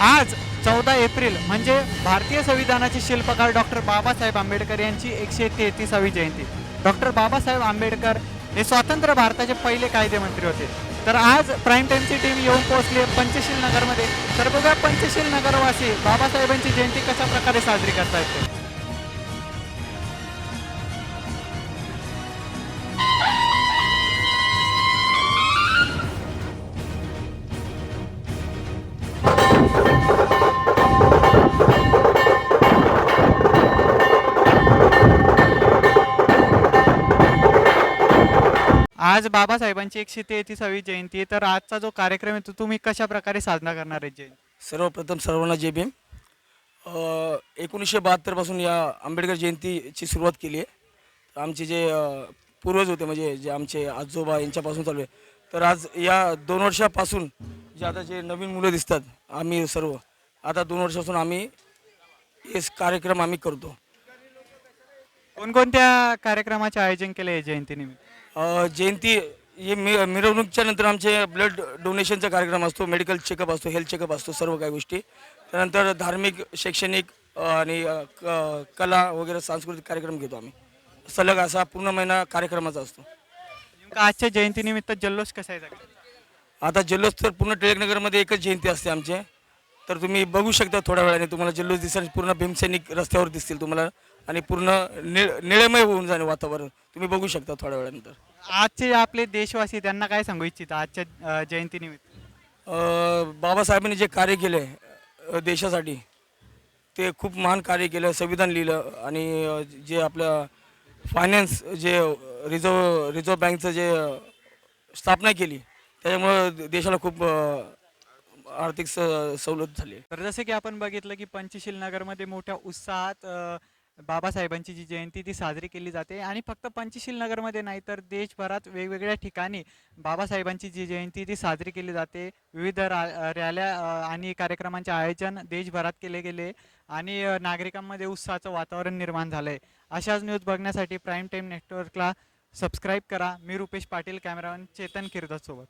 आज चौदा एप्रिल म्हणजे भारतीय संविधानाचे शिल्पकार डॉक्टर बाबासाहेब आंबेडकर यांची एकशे तेहतीसावी जयंती. डॉक्टर बाबासाहेब आंबेडकर हे स्वतंत्र भारताचे पहिले कायदेमंत्री होते. तर आज प्राईम टाईमची टीम येऊन पोहोचली आहे पंचशील नगरमध्ये. तर बघा पंचशील नगरवासी बाबासाहेबांची जयंती कशा प्रकारे साजरी करता येते आज बाबासाहेबांची एकशे तेहतीसावी जयंती आहे. तर आजचा जो कार्यक्रम आहे तो तुम्ही कशा प्रकारे साजरा करणार आहे जयंती? सर्वप्रथम सर्वांना जय भीम. एकोणीसशे बहात्तरपासून या आंबेडकर जयंतीची सुरुवात केली आहे. आमचे जे अ, पूर्वज होते म्हणजे जे आमचे आजोबा यांच्यापासून चालू आहे. तर आज या दोन वर्षापासून जे आता जे नवीन मुलं दिसतात आम्ही सर्व आता दोन वर्षापासून आम्ही हे कार्यक्रम आम्ही करतो. कोणकोणत्या कार्यक्रमाचे आयोजन केले आहे जयंतीनिमित्त? जयंती हे मि मिरवणुकीच्या नंतर आमचे ब्लड डोनेशनचा कार्यक्रम असतो मेडिकल चेकअप असतो हेल्थ चेकअप असतो सर्व काही गोष्टी. त्यानंतर धार्मिक शैक्षणिक आणि कला वगैरे सांस्कृतिक कार्यक्रम घेतो आम्ही. सलग असा पूर्ण महिना कार्यक्रमाचा असतो. आजच्या जयंतीनिमित्त जल्लोष कसा आहे? आता जल्लोष तर पूर्ण टिळकनगरमध्ये एकच जयंती असते आमचे. तर तुम्ही बघू शकता थोड्या वेळाने तुम्हाला जल्लोष दिसेल पूर्ण भीमसैनिक रस्त्यावर दिसतील तुम्हाला. आणि पूर्ण निळ निळमय होऊन जाणे वातावरण. तुम्ही बघू शकता थोड्या वेळानंतर. आजचे आपले देशवासी त्यांना काय सांगू इच्छिता आजच्या जयंतीनिमित्त? अ, बाबासाहेबांनी जे कार्य केले अ, देशासाठी ते खूप महान कार्य केलं संविधान लिहिलं आणि अ, जे आपलं फायनान्स जे रिझर्व रिझर्व्ह बँकचं जे अ, स्थापना केली त्याच्यामुळं दे- देशाला खूप अ, आर्थिक स सवलत झाली. तर जसं की आपण बघितलं की पंचशील नगरमध्ये मोठ्या उत्साहात अं, बाबासाहेबांची जी जयंती ती साजरी केली जाते. आणि फक्त पंचशील नगरमध्ये नाही तर देशभरात वेगवेगळ्या ठिकाणी बाबासाहेबांची जी जयंती ती साजरी केली जाते. विविध रा रॅल्या आणि कार्यक्रमांचे आयोजन देशभरात केले गेले. आणि नागरिकांमध्ये उत्साहाचं वातावरण निर्माण झालं आहे अशाच न्यूज बघण्यासाठी प्राईम टाईम नेटवर्कला सबस्क्राईब करा. मी रुपेश पाटील कॅमेरामॅन चेतन किर्दसोबत